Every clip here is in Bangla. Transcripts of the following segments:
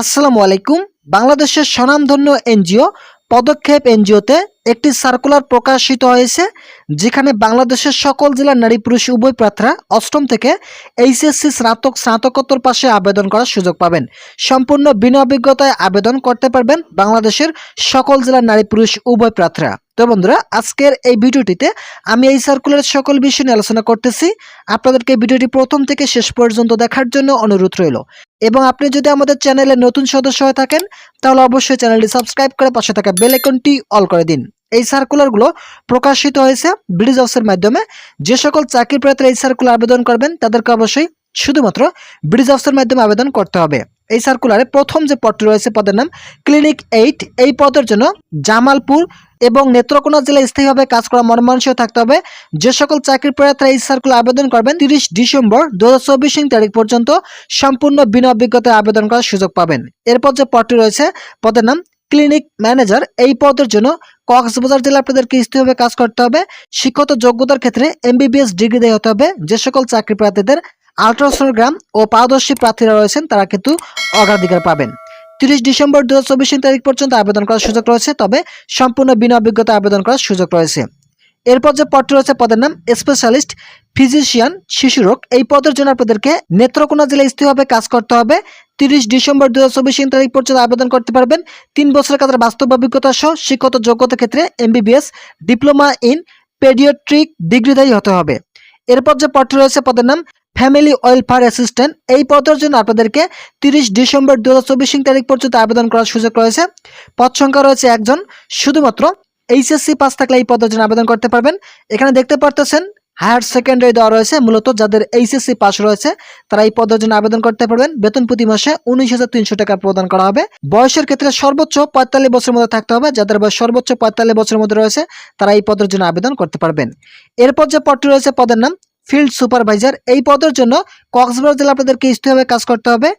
আসসালামু আলাইকুম। বাংলাদেশের স্বনামধন্য এনজিও, পদক্ষেপ এনজিওতে একটি সার্কুলার প্রকাশিত হয়েছে, যেখানে বাংলাদেশের সকল জেলার নারী পুরুষ উভয় প্রার্থীরা অষ্টম থেকে এইচএসসি স্নাতক স্নাতকোত্তর পাশে আবেদন করার সুযোগ পাবেন। সম্পূর্ণ বিনা অভিজ্ঞতায় আবেদন করতে পারবেন বাংলাদেশের সকল জেলার নারী পুরুষ উভয় প্রার্থীরা। তো বন্ধুরা, আজকের এই ভিডিওটিতে আমি এই সার্কুলারের সকল বিষয় নিয়ে আলোচনা করতেছি। আপনাদেরকে ভিডিওটি প্রথম থেকে শেষ পর্যন্ত দেখার জন্য অনুরোধ রইল। এবং আপনি যদি আমাদের চ্যানেলে নতুন সদস্য হয়ে থাকেন, তাহলে অবশ্যই চ্যানেলটি সাবস্ক্রাইব করে পাশে থাকা বেলাইকনটি অল করে দিন। এই সার্কুলারগুলো প্রকাশিত হয়েছে ব্রিজ হাউসের মাধ্যমে। যে সকল চাকরি প্রার্থীরা এই সার্কুলার আবেদন করবেন, তাদেরকে অবশ্যই শুধুমাত্র ব্রিজ হাউসের মাধ্যমে আবেদন করতে হবে। এই সার্কুলারে প্রথম যে পদটি রয়েছে পদের নাম ক্লিনিক এইট এই পদের জন্য জামালপুর এবং নেত্রকোনা জেলায় স্থায়ীভাবে কাজ করা মর্মাংশীয় থাকতে হবে। যে সকল চাকরি প্রার্থীরা এই সার্কুলার আবেদন করবেন, তিরিশ ডিসেম্বর দু হাজার চব্বিশ তারিখ পর্যন্ত সম্পূর্ণ বিনা অভিজ্ঞতায় আবেদন করার সুযোগ পাবেন। এরপর যে পদটি রয়েছে, পদের নাম ক্লিনিক ম্যানেজার এই পদের জন্য কক্সবাজার জেলা আপনাদেরকে স্থায়ীভাবে কাজ করতে হবে। শিক্ষত যোগ্যতার ক্ষেত্রে এমবিবিএস ডিগ্রি দেওয়া হতে হবে। যে সকল চাকরি প্রার্থীদের আলট্রাসোনোগ্রাম ও পারদর্শী প্রার্থীরা রয়েছেন, তারা কিন্তু অগ্রাধিকার পাবেন। তিরিশ ডিসেম্বর দু হাজার চব্বিশ তারিখ পর্যন্ত আবেদন করার সুযোগ রয়েছে, তবে সম্পূর্ণ বিনা অভিজ্ঞতা আবেদন করার সুযোগ রয়েছে। এরপর যে পদটি রয়েছে, পদের নাম স্পেশালিস্ট, ফিজিশিয়ান শিশুরোগ এই পদের জন্য আপনাদেরকে নেত্রকোনা জেলায় স্থিরভাবে কাজ করতে হবে। তিরিশ ডিসেম্বর দু হাজার তারিখ পর্যন্ত আবেদন করতে পারবেন। তিন বছরের কাজের বাস্তব অভিজ্ঞতা সহ শিক্ষত যোগ্যতার ক্ষেত্রে এমবিবিএস, ডিপ্লোমা ইন পেডিয়াট্রিক ডিগ্রিধারী হতে হবে। এরপর যে পদটি রয়েছে, পদের নাম ফ্যামিলি ওয়েলফেয়ার অ্যাসিস্ট্যান্ট এই পদের জন্য আপনাদেরকে তিরিশ ডিসেম্বর দু হাজার চব্বিশ তারিখ পর্যন্ত আবেদন করার সুযোগ রয়েছে। পদ সংখ্যা রয়েছে একজন, শুধুমাত্র এইচএসসি পাস থাকলে এই পদের জন্য আবেদন করতে পারবেন। এখানে দেখতে পারতেছেন, হায়ার সেকেন্ডারি দেওয়া রয়েছে, মূলত যাদের এইচএসসি পাস রয়েছে, তারা এই পদের জন্য আবেদন করতে পারবেন। বেতন প্রতি মাসে উনিশ হাজার তিনশো টাকা প্রদান করা হবে। বয়সের ক্ষেত্রে সর্বোচ্চ পঁয়তাল্লিশ বছরের মধ্যে থাকতে হবে। যাদের বয়স সর্বোচ্চ পঁয়তাল্লিশ বছরের মধ্যে রয়েছে, তারা এই পদের জন্য আবেদন করতে পারবেন। এরপর যে পদটি রয়েছে, পদের নাম ফিল্ড সুপারভাইজার। এই পদের জন্য কক্সবাজার জেলা আপনাদেরকে স্থায়ীভাবে কাজ করতে হবে।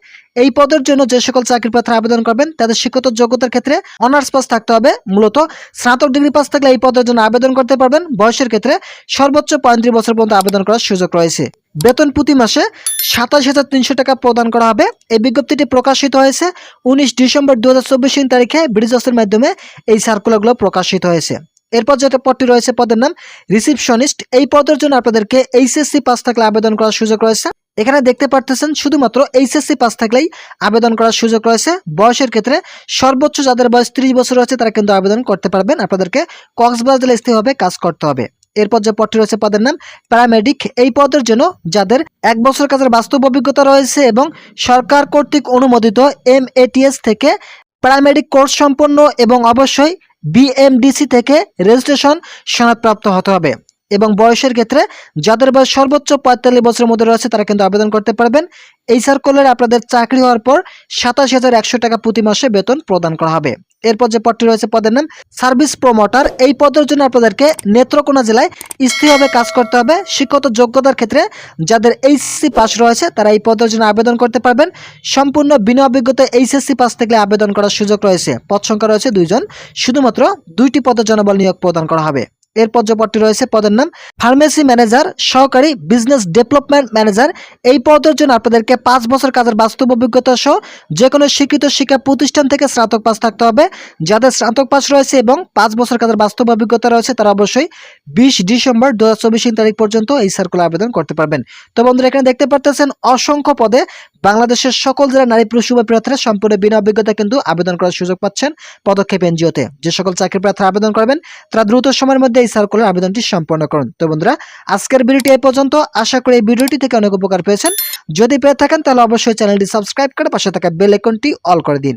এই পদের জন্য যে সকল চাকরি প্রার্থীরা আবেদন করবেন, তাদের শিক্ষত যোগ্যতার ক্ষেত্রে অনার্স পাস থাকতে হবে। মূলত স্নাতক ডিগ্রি পাস থাকলে এই পদের জন্য আবেদন করতে পারবেন। বয়সের ক্ষেত্রে সর্বোচ্চ পঁয়ত্রিশ বছর পর্যন্ত আবেদন করার সুযোগ রয়েছে। বেতন প্রতি মাসে সাতাশ হাজার তিনশো টাকা প্রদান করা হবে। এই বিজ্ঞপ্তিটি প্রকাশিত হয়েছে উনিশ ডিসেম্বর দু হাজার চব্বিশ তারিখে। ব্রিজসের মাধ্যমে এই সার্কুলারগুলো প্রকাশিত হয়েছে। এরপর যেটা পদটি রয়েছে, পদের নাম রিসিপশনিস্ট। এই পদের জন্য আপনাদেরকে এইচএসসি পাস থাকলে আবেদন করার সুযোগ রয়েছে। এখানে দেখতে পারতেছেন, শুধুমাত্র এইচএসসি পাস থাকলেই আবেদন করার সুযোগ রয়েছে। বয়সের ক্ষেত্রে সর্বোচ্চ যাদের বয়স ত্রিশ বছর রয়েছে তারা কিন্তু আবেদন করতে পারবেন। আপনাদেরকে কক্সবাজার জেলা স্থায়ীভাবে কাজ করতে হবে। এরপর যে পদটি রয়েছে, পদের নাম প্যারামেডিক। এই পদের জন্য যাদের এক বছর কাজের বাস্তব অভিজ্ঞতা রয়েছে এবং সরকার কর্তৃক অনুমোদিত এম থেকে প্যারামেডিক কোর্স সম্পন্ন এবং অবশ্যই বিএমডিসি থেকে রেজিস্ট্রেশন সনদপ্রাপ্ত হতে হবে। এবং বয়সের ক্ষেত্রে যাদের বয়স সর্বোচ্চ পঁয়তাল্লিশ বছরের মধ্যে রয়েছে, তারা কিন্তু আবেদন করতে পারবেন। এই সার্কুলারে আপনাদের চাকরি হওয়ার পর সাতাশ হাজার একশো টাকা প্রতি মাসে বেতন প্রদান করা হবে। এরপর যে পদটি রয়েছে, পদের নাম সার্ভিস প্রমোটার। এই পদের জন্য আপনাদেরকে নেত্রকোনা জেলায় স্থায়ীভাবে কাজ করতে হবে। শিক্ষত যোগ্যতার ক্ষেত্রে যাদের এইচএসসি পাস রয়েছে, তারা এই পদের জন্য আবেদন করতে পারবেন। সম্পূর্ণ বিনা অভিজ্ঞতা এইচএসসি পাস থেকে আবেদন করার সুযোগ রয়েছে। পদ সংখ্যা রয়েছে দুইজন। শুধুমাত্র দুইটি পদের জনবল নিয়োগ প্রদান করা হবে। এরপর যে রয়েছে, পদের নাম ফার্মেসি ম্যানেজার, সহকারী বিজনেস ডেভেলপমেন্ট ম্যানেজার। এই পদের জন্য আপনাদেরকে পাঁচ বছর কাজের বাস্তব অভিজ্ঞতা সহ যে কোনো স্বীকৃত শিক্ষা প্রতিষ্ঠান থেকে স্নাতক পাস থাকতে হবে। যাদের স্নাতক পাস রয়েছে এবং পাঁচ বছর কাজের বাস্তব অভিজ্ঞতা রয়েছে, তারা অবশ্যই বিশ ডিসেম্বর দু হাজার চব্বিশ তারিখ পর্যন্ত এই সার্কুলার আবেদন করতে পারবেন। তো বন্ধুরা, এখানে দেখতে পারতেছেন অসংখ্য পদে বাংলাদেশের সকল জেলার নারী, পুরুষ উভয় প্রার্থীরা সম্পূর্ণ বিনা অভিজ্ঞতা কিন্তু আবেদন করার সুযোগ পাচ্ছেন পদক্ষেপ এনজিওতে। যে সকল চাকরি প্রার্থীরা আবেদন করবেন, তারা দ্রুত সময়ের মধ্যে এই সার্কুলার আবেদনটি সম্পন্ন করুন। তো বন্ধুরা, আজকের ভিডিওটি এ পর্যন্ত। আশা করি এই ভিডিওটি থেকে অনেক উপকার পেয়েছেন। যদি পেয়ে থাকেন, তাহলে অবশ্যই চ্যানেলটি সাবস্ক্রাইব করে পাশে থাকা বেল আইকনটি অল করে দিন।